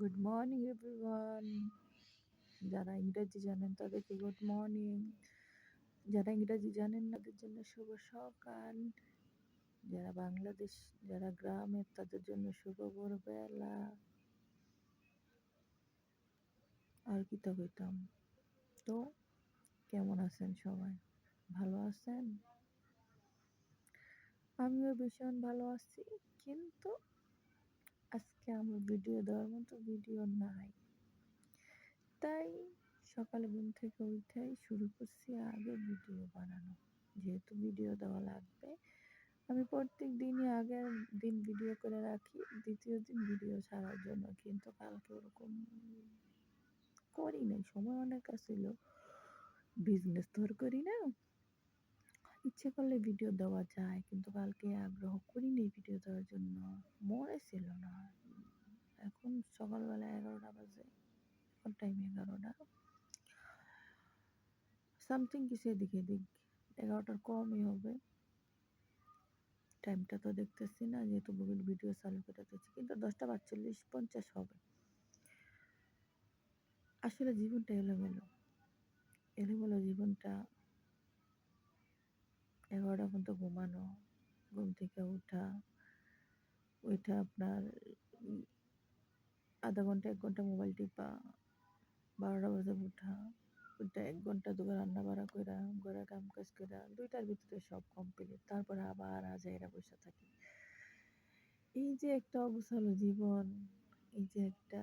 Good morning everyone যারা ইংরেজি জানেন তাদেরকে গুড মর্নিং যারা ইংরেজি জানেন তাদের জন্য শুভ সকাল। যারা বাংলাদেশ, যারা গ্রামের তাদের জন্য শুভ ভোরবেলা। আর কি তো তো, কেমন আছেন সবাই? ভালো আছেন? আমিও ভীষণ ভালো আছি, কিন্তু আজকে আমার ভিডিও দেওয়ার মতো ভিডিও নাই। তাই সকালে ঘুম থেকে উঠেই শুরু করছি আগে ভিডিও বানানো। যেহেতু ভিডিও দেওয়া লাগবে, আমি প্রত্যেক দিনই আগের দিন ভিডিও করে রাখি, দ্বিতীয় দিন ভিডিও ছাড়ার জন্য। কিন্তু কালকে ওরকম করি নাই, সময় অনেক ছিল বিজনেস আর করি না। ইচ্ছে করলে ভিডিও দেওয়া যায়, কিন্তু কালকে আগ্রহ করিনি ভিডিও দেওয়ার জন্য। মনে ছিল না। এখন সকালবেলা এগারোটা বাজে। এখন টাইম এগারোটা। সামথিং কিছু এদিকে এদিক। এগারোটার কমই হবে। টাইমটা তো দেখতেছি না, যেহেতু গুগল ভিডিও চালু করে কিন্তু দশটা পাঁচচল্লিশ, পঞ্চাশ হবে। আসলে জীবনটা এলোমেলো। এলোমেলো জীবনটা এগারোটা পর্যন্ত ঘুমানো, ঘুম থেকে ওঠা, ওইটা আপনার আধা ঘণ্টা, এক ঘণ্টা মোবাইল টিপা, বারোটা বাজে উঠা ওইটা এক ঘণ্টা দুবার রান্না বাড়া কইরা ঘরে কাম কাজ কইরা, দুইটার ভিতরে সব কমপ্লিট তারপরে আবার এরা বসে থাকি। এই যে একটা অবসালো জীবন, এই যে একটা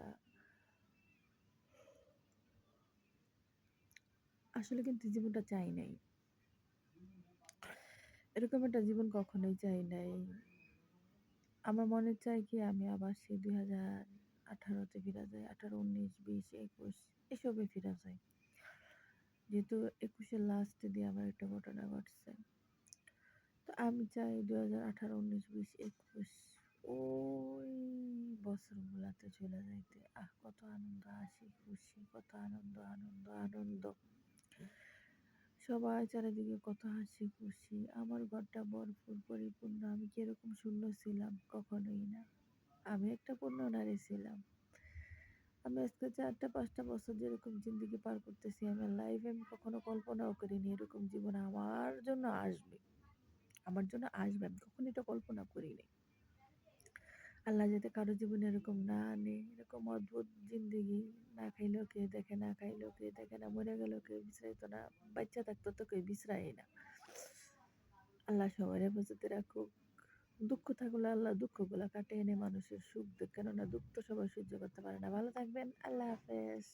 আসলে কিন্তু জীবনটা চাই নাই। এরকম একটা জীবন কখনোই চাই নাই। আমার মনে চাই কি আমি আবার সেই দুই হাজার আঠারোতে ফিরা যায়, আঠারো, উনিশ, বিশ, একুশ, এসবে ফিরা যায়। যেহেতু একুশের লাস্টে দিয়ে আমার একটা ঘটনা ঘটছে। তো আমি চাই দু হাজার আঠারো, উনিশ, বিশ, একুশ, ওই বছরগুলাতে চলে যাইতে। আহ, কত আনন্দ, হাসি, খুশি, কত আনন্দ আনন্দ আনন্দ। সবাই চারিদিকে কত হাসি, খুশি। আমার ঘরটা ভরপুর, পরিপূর্ণ। আমি কীরকম শূন্য ছিলাম, কখনোই না। আমি একটা পূর্ণ নারী ছিলাম। আমি আজকে চারটা, পাঁচটা বছর যেরকম জিন্দগি পার করতেছি, আমার লাইফে আমি কখনো কল্পনাও করিনি এরকম জীবন আমার জন্য আসবে। আমার জন্য আসবে, আমি কখনো এটা কল্পনা করিনি। আল্লাহ যাতে কারও জীবনে এরকম না আনে, এরকম অদ্ভুত জিন্দগি না খাইলেও কে দেখে, না খাইলেও কে দেখে, না মরে গেলেও কেউ বিশ্রাইতো না, বাচ্চা থাকতো তো কেউ বিশ্রাই না। আল্লাহ সবার হেফাজতে রাখুক। দুঃখ থাকলে আল্লাহ দুঃখগুলো কাটিয়ে এনে মানুষের সুখ দেখ কেননা দুঃখ তো সবাই সহ্য করতে পারে না। ভালো থাকবেন, আল্লাহ হাফেজ।